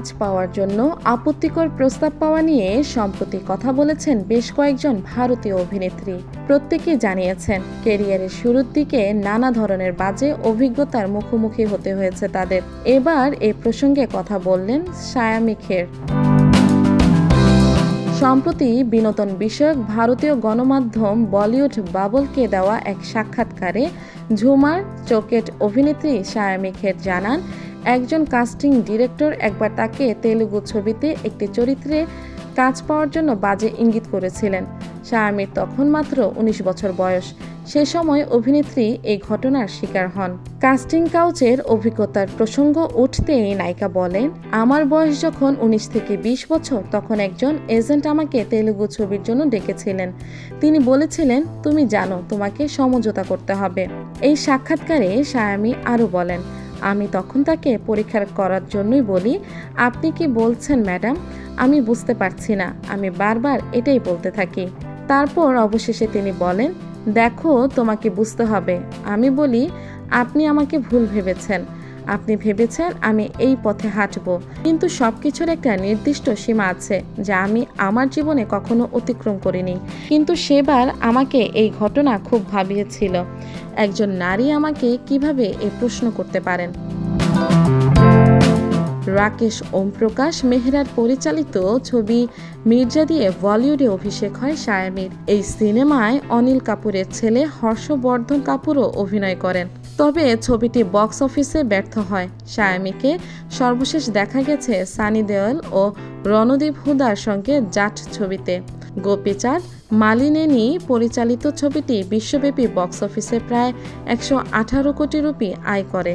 কাজ পাওয়ার জন্য আপত্তিকর প্রস্তাব পাওয়া নিয়ে সম্প্রতি কথা বলেছেন বেশ কয়েকজন ভারতীয় অভিনেত্রী। প্রত্যেকেই জানিয়েছেন কেরিয়ারের শুরুর দিকে নানা ধরনের বাজে অভিজ্ঞতার মুখোমুখি হতে হয়েছে তাদের। এবার এ প্রসঙ্গে কথা বললেন সায়ামি খের সম্প্রতি বিনোদন বিষয়ক ভারতীয় গণমাধ্যম বলিউড বাবলকে দেওয়া এক সাক্ষাৎকারে ঝুমার চোকেট অভিনেত্রী সায়ামি খের জানান একজন কাস্টিং ডিরেক্টর একবার তাকে তেলুগু ছবিতে একটি চরিত্রে কাজ পাওয়ার জন্য বাজে ইঙ্গিত করেছিলেন। শায়ামির তখন মাত্র ১৯ বছর বয়স। সে সময় অভিনেত্রী এই ঘটনার শিকার হন। কাস্টিং কাউচের অভিজ্ঞতার প্রসঙ্গ উঠতেই নায়িকা বলেন, আমার বয়স যখন ১৯ থেকে ২০ বছর, তখন একজন এজেন্ট আমাকে তেলুগু ছবির জন্য ডেকেছিলেন। তিনি বলেছিলেন, তুমি জানো, তোমাকে সমঝোতা করতে হবে। এই সাক্ষাৎকারে শায়ামি আরও বলেন আমি তখন তাকে পরীক্ষা করার জন্যই বলি, আপনি কি বলছেন, ম্যাডাম? আমি বুঝতে পারছি না। আমি বারবার এটাই বলতে থাকি। তারপর অবশেষে তিনি বলেন, দেখো, তোমাকে বুঝতে হবে। আমি বলি, আপনি আমাকে ভুল ভেবেছেন। আপনি ভেবেছেন আমি এই পথে হাঁটব, কিন্তু সব কিছুর একটা নির্দিষ্ট সীমা আছে যা আমি আমার জীবনে কখনো অতিক্রম করিনি। কিন্তু সেবার আমাকে এই ঘটনা খুব ভাবিয়েছিল। একজন নারী আমাকে কীভাবে এ প্রশ্ন করতে পারেন? রাকেশ ওমপ্রকাশ মেহরার পরিচালিত ছবি মির্জা দিয়ে বলিউডে অভিষেক হয় সায়ামির এই সিনেমায় অনিল কাপুরের ছেলে হর্ষবর্ধন কাপুরও অভিনয় করেন। তবে ছবিটি বক্স অফিসে ব্যর্থ হয়। সায়ামিকে সর্বশেষ দেখা গেছে সানি দেওয়াল ও রণদীপ হুদার সঙ্গে জাট ছবিতে। গোপীচাঁদ মালিনেনি পরিচালিত ছবিটি বিশ্বব্যাপী বক্স অফিসে প্রায় একশো আঠারো কোটি রুপি আয় করে।